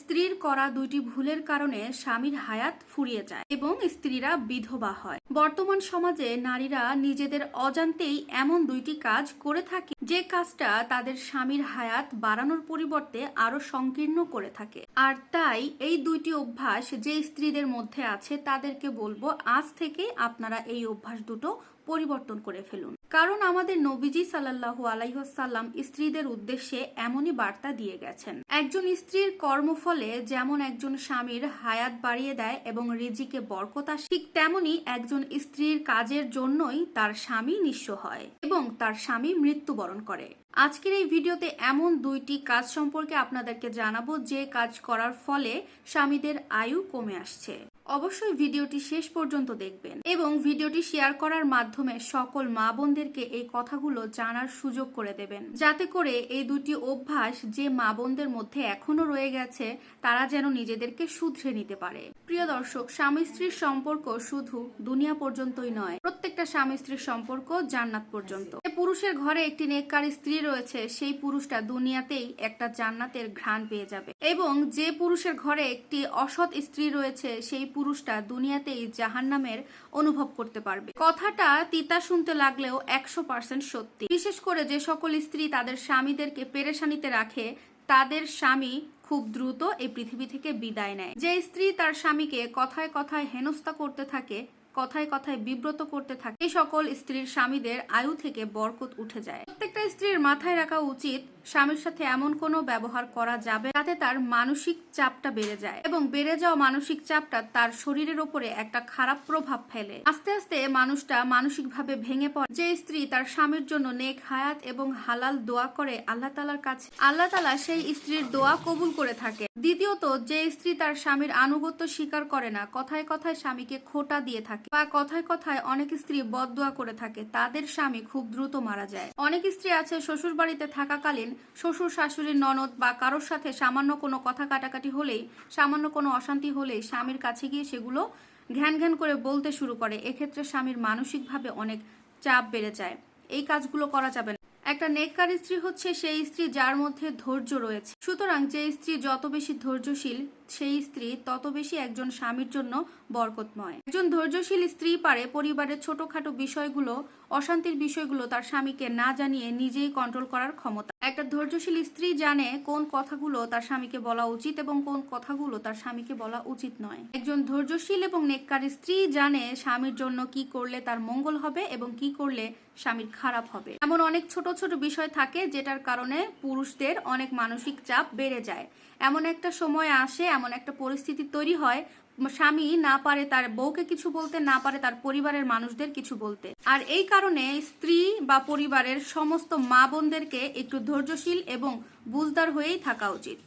স্ত্রীর করা দুইটি ভুলের কারণে স্বামীর হায়াত ফুরিয়ে যায় এবং স্ত্রীরা বিধবা হয়। বর্তমান সমাজে নারীরা নিজেদের অজান্তেই এমন দুইটি কাজ করে থাকে, যে কাজটা তাদের স্বামীর হায়াত বাড়ানোর পরিবর্তে আরও সংকীর্ণ করে থাকে। আর তাই এই দুইটি অভ্যাস যে স্ত্রীদের মধ্যে আছে তাদেরকে বলব, আজ থেকে আপনারা এই অভ্যাস দুটো পরিবর্তন করে ফেলুন। কারণ আমাদের নবীজি সাল্লাল্লাহু আলাইহাল্লাম স্ত্রীদের উদ্দেশ্যে এমনই বার্তা দিয়ে গেছেন। একজন স্ত্রীর কর্মফলে যেমন একজন স্বামীর হায়াত বাড়িয়ে দেয় এবং রিজিকে বরকত ঠিক তেমনি একজন স্ত্রীর কাজের জন্যই তার স্বামী নিঃস্ব হয় এবং তার স্বামী মৃত্যুবরণ করে। আজকের এই ভিডিওতে এমন দুইটি কাজ সম্পর্কে আপনাদেরকে জানাব যে কাজ করার ফলে স্বামীদের আয়ু কমে আসছে। অবশ্যই ভিডিওটি শেষ পর্যন্ত দেখবেন এবং ভিডিওটি শেয়ার করার মাধ্যমে সকল মা বোনদেরকে এই কথাগুলো জানার সুযোগ করে দেবেন। যাতে করে এই দুটি অভ্যাস যে মা বোনদের মধ্যে এখনও রয়ে গেছে, তারা যেন নিজেদেরকে শুধরে নিতে পারে। প্রিয় দর্শক, স্বামী স্ত্রীর সম্পর্ক শুধু দুনিয়া পর্যন্তই নয়, প্রত্যেকটা স্বামী স্ত্রীর সম্পর্ক জান্নাত পর্যন্ত। পুরুষের ঘরে একটি নেককার স্ত্রী রয়েছে, সেই পুরুষটা দুনিয়াতেই একটা জান্নাতের ঘ্রাণ পেয়ে যাবে। এবং যে পুরুষের ঘরে একটি অসৎ স্ত্রী রয়েছে, সেই পুরুষটা দুনিয়াতেই জাহান্নামের অনুভব করতে পারবে। কথাটা তিতা শুনতে লাগলেও একশো পার্সেন্ট সত্যি। বিশেষ করে যে সকল স্ত্রী তাদের স্বামীদেরকে পেরেশানিতে রাখে, তাদের স্বামী খুব দ্রুত এই পৃথিবী থেকে বিদায় নেয়। যে স্ত্রী তার স্বামীকে কথায় কথায় হেনস্থা করতে থাকে কথায় কথায় বিব্রত করতে থাকে। এই সকল স্ত্রীর স্বামীদের আয়ু থেকে বরকত উঠে যায়। প্রত্যেকটা স্ত্রীর মাথায় রাখা উচিত স্বামীর সাথে এমন কোনো ব্যবহার করা যাবে যাতে তার মানসিক চাপটা বেড়ে যায় এবং বেড়ে যাওয়া মানসিক চাপটা তার শরীরের উপরে একটা খারাপ প্রভাব ফেলে। আস্তে আস্তে মানুষটা মানসিকভাবে ভেঙে পড়ে। যে স্ত্রী তার স্বামীর জন্য নেক হায়াত এবং হালাল দোয়া করে আল্লাহ তালার কাছে, আল্লাহ তালা সেই স্ত্রীর দোয়া কবুল করে থাকে। দ্বিতীয়ত, যে স্ত্রী তার স্বামীর আনুগত্য স্বীকার করে না, কথায় কথায় স্বামীকে খোটা দিয়ে থাকে বা কথায় কথায় অনেক স্ত্রী বদদোয়া করে থাকে। তাদের স্বামী খুব দ্রুত মারা যায়। অনেক স্ত্রী আছে শ্বশুর বাড়িতে থাকাকালীন শ্বশুর, শাশুড়ির ননদ বা কারোর সাথে সামান্য কোনো কথা কাটাকাটি হলেই, সামান্য কোনো অশান্তি হলেই স্বামীর কাছে গিয়ে সেগুলো ঘ্যান ঘ্যান করে বলতে শুরু করে। এক্ষেত্রে স্বামীর মানসিকভাবে অনেক চাপ বেড়ে যায়। এই কাজগুলো করা যাবে না। একটা নেককার স্ত্রী হচ্ছে সেই স্ত্রী যার মধ্যে ধৈর্য রয়েছে। সুতরাং যে স্ত্রী যত বেশি ধৈর্যশীল সেই স্ত্রী তত বেশি একজন স্বামীর জন্য বরকতময়। একজন ধৈর্যশীল স্ত্রী পারে পরিবারের ছোটখাটো বিষয়গুলো, অশান্তির বিষয়গুলো তার স্বামীকে না জানিয়ে নিজেই কন্ট্রোল করার ক্ষমতা। একটা ধৈর্যশীল স্ত্রী জানে কোন কথাগুলো তার স্বামীকে বলা উচিত এবং কোন কথাগুলো তার স্বামীকে বলা উচিত নয়। একজন ধৈর্যশীল এবং নেককার স্ত্রী জানে স্বামীর জন্য কি করলে তার মঙ্গল হবে এবং কি করলে স্বামীর খারাপ হবে। এমন অনেক ছোট ছোট বিষয় থাকে যেটার কারণে পুরুষদের অনেক মানসিক চাপ বেড়ে যায়। এমন একটা সময় আসে এমন একটা পরিস্থিতি তৈরি হয়, স্বামী না পারে তার বউকে কিছু বলতে, না পারে তার পরিবারের মানুষদের কিছু বলতে। আর এই কারণে স্ত্রী বা পরিবারের সমস্ত মা বোনদেরকে একটু ধৈর্যশীল এবং বুঝদার হয়েই থাকা উচিত।